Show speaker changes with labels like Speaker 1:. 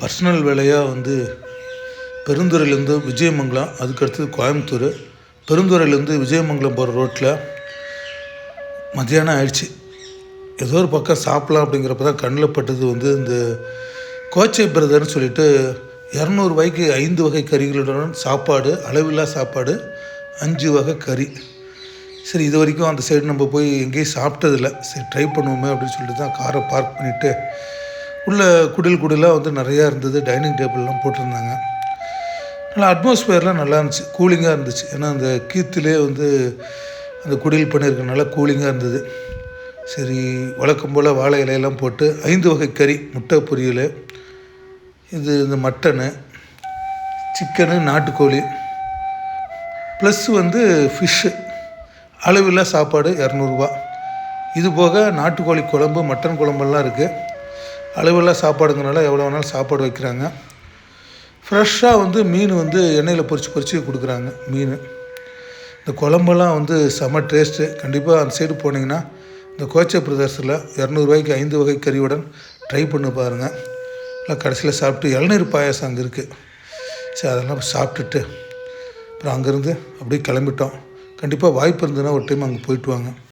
Speaker 1: Personal வேலையாக வந்து பெருந்துறையிலேருந்து விஜயமங்கலம் அதுக்கடுத்தது கோயம்புத்தூர். பெருந்துறையிலேருந்து விஜயமங்கலம் போகிற ரோட்டில் மத்தியானம் ஆயிடுச்சு. ஏதோ ஒரு பக்கம் சாப்பிட்லாம் அப்படிங்கிறப்ப தான் கண்ணில் பட்டது வந்து இந்த கோச்சை பிரதர்னு சொல்லிட்டு இரநூறுபாய்க்கு ஐந்து வகை கறிகளுடன் சாப்பாடு அளவில்லா சாப்பாடு அஞ்சு வகை கறி. சரி இது வரைக்கும் அந்த சைடு நம்ம போய் எங்கேயும் சாப்பிட்டதில்ல. சரி ட்ரை பண்ணுவோமே அப்படின்னு சொல்லிட்டு தான் காரை பார்க் பண்ணிவிட்டு உள்ள குடில் குடிலாக வந்து நிறையா இருந்தது. டைனிங் டேபிள்லாம் போட்டிருந்தாங்க. நல்லா அட்மாஸ்பியர்லாம் நல்லா இருந்துச்சு. கூலிங்காக இருந்துச்சு. ஏன்னா அந்த கீத்துலேயே வந்து அந்த குடில் பண்ணியிருக்கனால கூலிங்காக இருந்தது. சரி வழக்கம் போல் வாழை இலையெல்லாம் போட்டு ஐந்து வகை கறி முட்டை பொரியல் இது இந்த மட்டனு சிக்கனு நாட்டுக்கோழி ப்ளஸ் வந்து ஃபிஷ்ஷு அளவில்லா சாப்பாடு இரநூறுபா இது போக நாட்டுக்கோழி குழம்பு மட்டன் குழம்பெல்லாம் இருக்குது அளவெல்லாம் சாப்பாடுங்கிறனால எவ்வளோ வேணாலும் சாப்பாடு வைக்கிறாங்க. ஃப்ரெஷ்ஷாக வந்து மீன் வந்து எண்ணெயில் பொறிச்சு பொறிச்சு கொடுக்குறாங்க மீன். இந்த குழம்பெல்லாம் வந்து செம டேஸ்ட்டு கண்டிப்பாக அந்த சைடு போனீங்கன்னா இந்த கோச்சை பிரதேசத்தில் இரநூறுவாய்க்கு ஐந்து வகை கறியுடன் ட்ரை பண்ணி பாருங்கள் இல்லை கடைசியில் சாப்பிட்டு இளநீர் பாயாசம் அங்கே இருக்குது சரி அதெல்லாம் சாப்பிட்டுட்டு அப்புறம் அங்கேருந்து அப்படியே கிளம்பிட்டோம். கண்டிப்பாக வாய்ப்பு இருந்ததுன்னா ஒரு டைம் அங்கே போயிட்டு வாங்க.